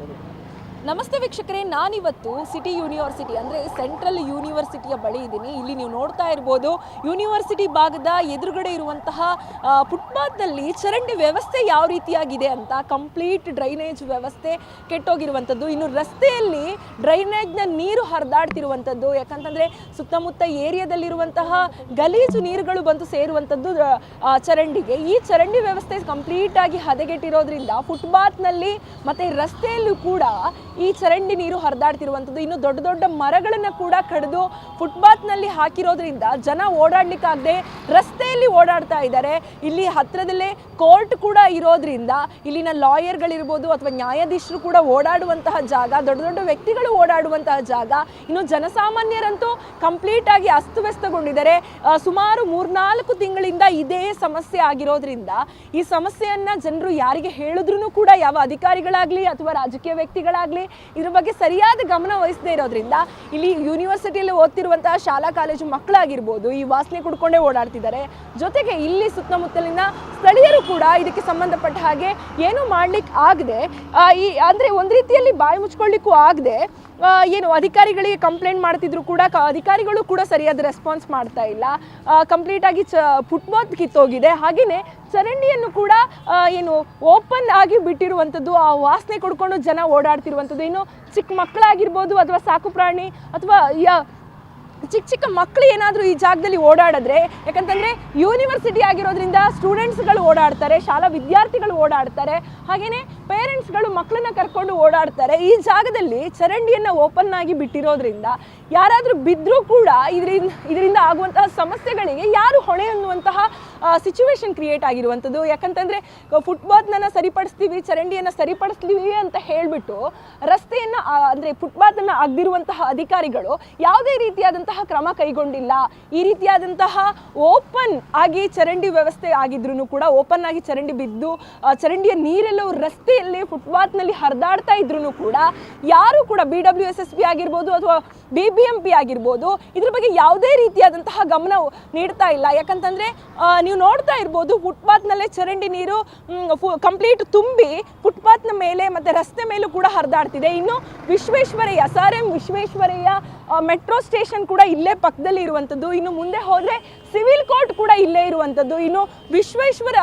போதும் ನಮಸ್ತೆ ವೀಕ್ಷಕರೇ, ನಾನಿವತ್ತು ಸಿಟಿ ಯೂನಿವರ್ಸಿಟಿ, ಅಂದರೆ ಸೆಂಟ್ರಲ್ ಯೂನಿವರ್ಸಿಟಿಯ ಬಳಿ ಇದ್ದೀನಿ. ಇಲ್ಲಿ ನೀವು ನೋಡ್ತಾ ಇರ್ಬೋದು, ಯೂನಿವರ್ಸಿಟಿ ಭಾಗದ ಎದುರುಗಡೆ ಇರುವಂತಹ ಫುಟ್ಪಾತ್ನಲ್ಲಿ ಚರಂಡಿ ವ್ಯವಸ್ಥೆ ಯಾವ ರೀತಿಯಾಗಿದೆ ಅಂತ, ಕಂಪ್ಲೀಟ್ ಡ್ರೈನೇಜ್ ವ್ಯವಸ್ಥೆ ಕೆಟ್ಟೋಗಿರುವಂಥದ್ದು, ಇನ್ನು ರಸ್ತೆಯಲ್ಲಿ ಡ್ರೈನೇಜ್ನ ನೀರು ಹರಿದಾಡ್ತಿರುವಂಥದ್ದು, ಯಾಕಂತಂದರೆ ಸುತ್ತಮುತ್ತ ಏರಿಯಾದಲ್ಲಿರುವಂತಹ ಗಲೀಜು ನೀರುಗಳು ಬಂದು ಸೇರುವಂಥದ್ದು ಚರಂಡಿಗೆ. ಈ ಚರಂಡಿ ವ್ಯವಸ್ಥೆ ಕಂಪ್ಲೀಟಾಗಿ ಹದಗೆಟ್ಟಿರೋದ್ರಿಂದ, ಫುಟ್ಪಾತ್ನಲ್ಲಿ ಮತ್ತು ರಸ್ತೆಯಲ್ಲೂ ಕೂಡ ಈ ಚರಂಡಿ ನೀರು ಹರಿದಾಡ್ತಿರುವಂಥದ್ದು. ಇನ್ನು ದೊಡ್ಡ ದೊಡ್ಡ ಮರಗಳನ್ನು ಕೂಡ ಕಡಿದು ಫುಟ್ಪಾತ್ನಲ್ಲಿ ಹಾಕಿರೋದ್ರಿಂದ ಜನ ಓಡಾಡ್ಲಿಕ್ಕಾಗದೆ ರಸ್ತೆಯಲ್ಲಿ ಓಡಾಡ್ತಾ ಇದ್ದಾರೆ. ಇಲ್ಲಿ ಹತ್ರದಲ್ಲೇ ಕೋರ್ಟ್ ಕೂಡ ಇರೋದ್ರಿಂದ ಇಲ್ಲಿನ ಲಾಯರ್ಗಳಿರ್ಬೋದು ಅಥವಾ ನ್ಯಾಯಾಧೀಶರು ಕೂಡ ಓಡಾಡುವಂತಹ ಜಾಗ, ದೊಡ್ಡ ದೊಡ್ಡ ವ್ಯಕ್ತಿಗಳು ಓಡಾಡುವಂತಹ ಜಾಗ ಇನ್ನು ಜನಸಾಮಾನ್ಯರಂತೂ ಕಂಪ್ಲೀಟ್ ಆಗಿ ಅಸ್ತವ್ಯಸ್ತಗೊಂಡಿದ್ದಾರೆ. ಸುಮಾರು ಮೂರ್ನಾಲ್ಕು ತಿಂಗಳಿಂದ ಇದೇ ಸಮಸ್ಯೆ ಆಗಿರೋದ್ರಿಂದ ಈ ಸಮಸ್ಯೆಯನ್ನ ಜನರು ಯಾರಿಗೆ ಹೇಳಿದ್ರು ಕೂಡ ಯಾವ ಅಧಿಕಾರಿಗಳಾಗ್ಲಿ ಅಥವಾ ರಾಜಕೀಯ ವ್ಯಕ್ತಿಗಳಾಗ್ಲಿ ಇದ್ರ ಬಗ್ಗೆ ಸರಿಯಾದ ಗಮನ ವಹಿಸದೇ ಇರೋದ್ರಿಂದ ಇಲ್ಲಿ ಯೂನಿವರ್ಸಿಟಿಯಲ್ಲಿ ಓದ್ತಿರುವಂತಹ ಶಾಲಾ, ಕಾಲೇಜು ಮಕ್ಕಳಾಗಿರ್ಬೋದು ಈ ವಾಸನೆ ಕುಡ್ಕೊಂಡೇ ಓಡಾಡ್ತಿದ್ದಾರೆ. ಜೊತೆಗೆ ಇಲ್ಲಿ ಸುತ್ತಮುತ್ತಲಿನ ಸ್ಥಳೀಯರು ಕೂಡ ಇದಕ್ಕೆ ಸಂಬಂಧಪಟ್ಟ ಹಾಗೆ ಏನು ಮಾಡ್ಲಿಕ್ಕೆ ಆಗದೆ ಈ, ಅಂದ್ರೆ ಒಂದ್ ರೀತಿಯಲ್ಲಿ ಬಾಯಿ ಮುಚ್ಕೊಳ್ಳಿಕ್ಕೂ ಆಗದೆ ಏನು ಅಧಿಕಾರಿಗಳಿಗೆ ಕಂಪ್ಲೇಂಟ್ ಮಾಡ್ತಿದ್ರು ಕೂಡ ಅಧಿಕಾರಿಗಳು ಕೂಡ ಸರಿಯಾದ ರೆಸ್ಪಾನ್ಸ್ ಮಾಡ್ತಾ ಇಲ್ಲ. ಕಂಪ್ಲೀಟ್ ಆಗಿ ಚ ಫುಟ್ಬಾತ್ ಕಿತ್ತೋಗಿದೆ. ಹಾಗೆಯೇ ಚರಂಡಿಯನ್ನು ಕೂಡ ಏನು ಓಪನ್ ಆಗಿ ಬಿಟ್ಟಿರುವಂಥದ್ದು, ಆ ವಾಸನೆ ಕೊಡ್ಕೊಂಡು ಜನ ಓಡಾಡ್ತಿರುವಂಥದ್ದು, ಇನ್ನು ಚಿಕ್ಕ ಮಕ್ಕಳಾಗಿರ್ಬೋದು ಅಥವಾ ಸಾಕು ಪ್ರಾಣಿ ಅಥವಾ ಚಿಕ್ಕ ಚಿಕ್ಕ ಮಕ್ಕಳು ಏನಾದರೂ ಈ ಜಾಗದಲ್ಲಿ ಓಡಾಡಿದ್ರೆ, ಯಾಕಂತಂದರೆ ಯೂನಿವರ್ಸಿಟಿ ಆಗಿರೋದ್ರಿಂದ ಸ್ಟೂಡೆಂಟ್ಸ್ಗಳು ಓಡಾಡ್ತಾರೆ, ಶಾಲಾ ವಿದ್ಯಾರ್ಥಿಗಳು ಓಡಾಡ್ತಾರೆ ಹಾಗೆಯೇ ಪೇರೆಂಟ್ಸ್ಗಳು ಮಕ್ಕಳನ್ನ ಕರ್ಕೊಂಡು ಓಡಾಡ್ತಾರೆ. ಈ ಜಾಗದಲ್ಲಿ ಚರಂಡಿಯನ್ನು ಓಪನ್ ಆಗಿ ಬಿಟ್ಟಿರೋದ್ರಿಂದ ಯಾರಾದರೂ ಬಿದ್ದರೂ ಕೂಡ ಇದರಿಂದ ಇದರಿಂದ ಆಗುವಂತಹ ಸಮಸ್ಯೆಗಳಿಗೆ ಯಾರು ಹೊಣೆ ಅನ್ನುವಂತಹ ಸಿಚುವೇಶನ್ ಕ್ರಿಯೇಟ್ ಆಗಿರುವಂಥದ್ದು. ಯಾಕಂತಂದರೆ ಫುಟ್ಬಾತ್ನ ಸರಿಪಡಿಸ್ತೀವಿ, ಚರಂಡಿಯನ್ನು ಸರಿಪಡಿಸ್ತೀವಿ ಅಂತ ಹೇಳಿಬಿಟ್ಟು, ರಸ್ತೆಯನ್ನು ಅಂದರೆ ಫುಟ್ಪಾತನ್ನು ಅಗ್ದಿರುವಂತಹ ಅಧಿಕಾರಿಗಳು ಯಾವುದೇ ರೀತಿಯಾದಂತಹ ಕ್ರಮ ಕೈಗೊಂಡಿಲ್ಲ. ಈ ರೀತಿಯಾದಂತಹ ಓಪನ್ ಆಗಿ ಚರಂಡಿ ವ್ಯವಸ್ಥೆ ಆಗಿದ್ರು ಕೂಡ ಓಪನ್ ಆಗಿ ಚರಂಡಿ ಬಿದ್ದು ಚರಂಡಿಯ ನೀರೆಲ್ಲವೂ ರಸ್ತೆಯಲ್ಲಿ ಫುಟ್ಪಾತ್ನಲ್ಲಿ ಹರಿದಾಡ್ತಾ ಇದ್ರು ಕೂಡ, ಯಾರು ಕೂಡ B W S S B ಆಗಿರ್ಬೋದು ಅಥವಾ ಬಿ ಬಿ ಎಂ ಪಿ ಆಗಿರ್ಬೋದು, ಇದ್ರ ಬಗ್ಗೆ ಯಾವುದೇ ರೀತಿಯಾದಂತಹ ಗಮನ ನೀಡ್ತಾ ಇಲ್ಲ. ಯಾಕಂತಂದ್ರೆ ನೀವು ನೋಡ್ತಾ ಇರ್ಬೋದು, ಫುಟ್ಪಾತ್ನಲ್ಲೇ ಚರಂಡಿ ನೀರು ಕಂಪ್ಲೀಟ್ ತುಂಬಿ ಫುಟ್ಪಾತ್ನ ಮೇಲೆ ಮತ್ತು ರಸ್ತೆ ಮೇಲೂ ಕೂಡ ಹರಿದಾಡ್ತಿದೆ. ಇನ್ನು Visvesvaraya, sir M Visvesvaraya metro station ಕೂಡ ಇಲ್ಲೇ ಪಕ್ಕದಲ್ಲಿ ಇರುವಂಥದ್ದು ಇನ್ನು ಮುಂದೆ ಹೋದರೆ ಸಿವಿಲ್ ಕೋರ್ಟ್ ಕೂಡ ಇಲ್ಲೇ ಇರುವಂಥದ್ದು. ಇನ್ನು ವಿಶ್ವೇಶ್ವರ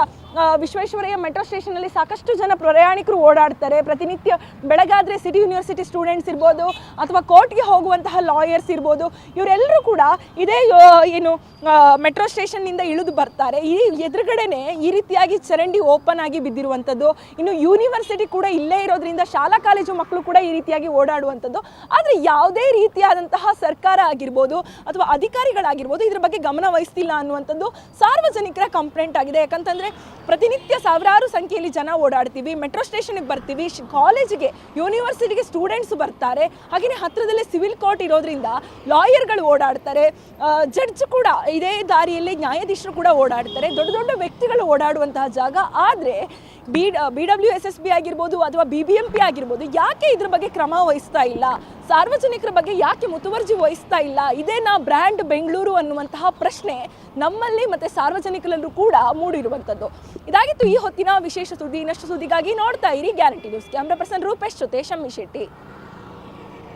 ವಿಶ್ವೇಶ್ವರಯ್ಯ ಮೆಟ್ರೋ ಸ್ಟೇಷನಲ್ಲಿ ಸಾಕಷ್ಟು ಜನ ಪ್ರಯಾಣಿಕರು ಓಡಾಡ್ತಾರೆ. ಪ್ರತಿನಿತ್ಯ ಬೆಳಗಾದ್ರೆ ಸಿಟಿ ಯೂನಿವರ್ಸಿಟಿ ಸ್ಟೂಡೆಂಟ್ಸ್ ಇರ್ಬೋದು, ಅಥವಾ ಕೋರ್ಟ್ಗೆ ಹೋಗುವಂತಹ ಲಾಯರ್ಸ್ ಇರ್ಬೋದು, ಇವರೆಲ್ಲರೂ ಕೂಡ ಇದೇ ಏನು ಮೆಟ್ರೋ ಸ್ಟೇಷನ್ನಿಂದ ಇಳಿದು ಬರ್ತಾರೆ. ಈ ಎದುರುಗಡೆನೆ ಈ ರೀತಿಯಾಗಿ ಚರಂಡಿ ಓಪನ್ ಆಗಿ ಬಿದ್ದಿರುವಂಥದ್ದು. ಇನ್ನು ಯೂನಿವರ್ಸಿಟಿ ಕೂಡ ಇಲ್ಲೇ ಇರೋದ್ರಿಂದ ಶಾಲಾ ಕಾಲೇಜು ಮಕ್ಕಳು ಕೂಡ ಈ ರೀತಿಯಾಗಿ ಓಡಾಡುವಂಥದ್ದು. ಆದರೆ ಯಾವುದೇ ರೀತಿಯಾದಂತಹ ಸರ್ಕಾರ ಆಗಿರ್ಬೋದು, ಅಥವಾ ಅಧಿಕಾರಿಗಳಾಗಿರ್ಬೋದು, ಇದ್ರ ಬಗ್ಗೆ ಗಮನ ವಹಿಸ್ತಿಲ್ಲ ಅನ್ನುವಂಥದ್ದು ಸಾರ್ವಜನಿಕರ ಕಂಪ್ಲೇಂಟ್ ಆಗಿದೆ. ಯಾಕಂತಂದ್ರೆ ಪ್ರತಿನಿತ್ಯ ಸಾವಿರಾರು ಸಂಖ್ಯೆಯಲ್ಲಿ ಜನ ಓಡಾಡ್ತೀವಿ, ಮೆಟ್ರೋ ಸ್ಟೇಷನ್ಗೆ ಬರ್ತೀವಿ ಕಾಲೇಜಿಗೆ, ಯೂನಿವರ್ಸಿಟಿಗೆ ಸ್ಟೂಡೆಂಟ್ಸ್ ಬರ್ತಾರೆ. ಹಾಗೆಯೇ ಹತ್ರದಲ್ಲೇ ಸಿವಿಲ್ ಕೋರ್ಟ್ ಇರೋದ್ರಿಂದ ಲಾಯರ್ಗಳು ಓಡಾಡ್ತಾರೆ. ಜಡ್ಜ್ ಕೂಡ ಇದೇ ದಾರಿಯಲ್ಲಿ ನ್ಯಾಯಾಧೀಶರು ಕೂಡ ಓಡಾಡ್ತಾರೆ. ದೊಡ್ಡ ದೊಡ್ಡ ವ್ಯಕ್ತಿಗಳು ಓಡಾಡುವಂತಹ ಜಾಗ. ಆದರೆ B B W S S B ಆಗಿರ್ಬೋದು ಅಥವಾ ಬಿ ಬಿ ಎಂ ಪಿ ಆಗಿರ್ಬೋದು ಯಾಕೆ ಇದ್ರ ಬಗ್ಗೆ ಕ್ರಮ ವಹಿಸ್ತಾ ಇಲ್ಲ? ಸಾರ್ವಜನಿಕರ ಬಗ್ಗೆ ಯಾಕೆ ಮುತುವರ್ಜಿ ವಹಿಸ್ತಾ ಇಲ್ಲ? ಇದೇ ನಾ ಬ್ರ್ಯಾಂಡ್ ಬೆಂಗಳೂರು ಅನ್ನುವಂತಹ ಪ್ರಶ್ನೆ ನಮ್ಮಲ್ಲಿ ಮತ್ತು ಸಾರ್ವಜನಿಕರಲ್ಲೂ ಕೂಡ ಮೂಡಿರುವಂಥದ್ದು. ಇದಾಗಿತ್ತು ಈ ಹೊತ್ತಿನ ವಿಶೇಷ ಸುದ್ದಿ. ಇನ್ನಷ್ಟು ಸುದ್ದಿಗಾಗಿ ನೋಡ್ತಾ ಇರಿ Guarantee News. Camera person Rupesh ಜೊತೆ ಶಮ್ಮಿ ಶೆಟ್ಟಿ.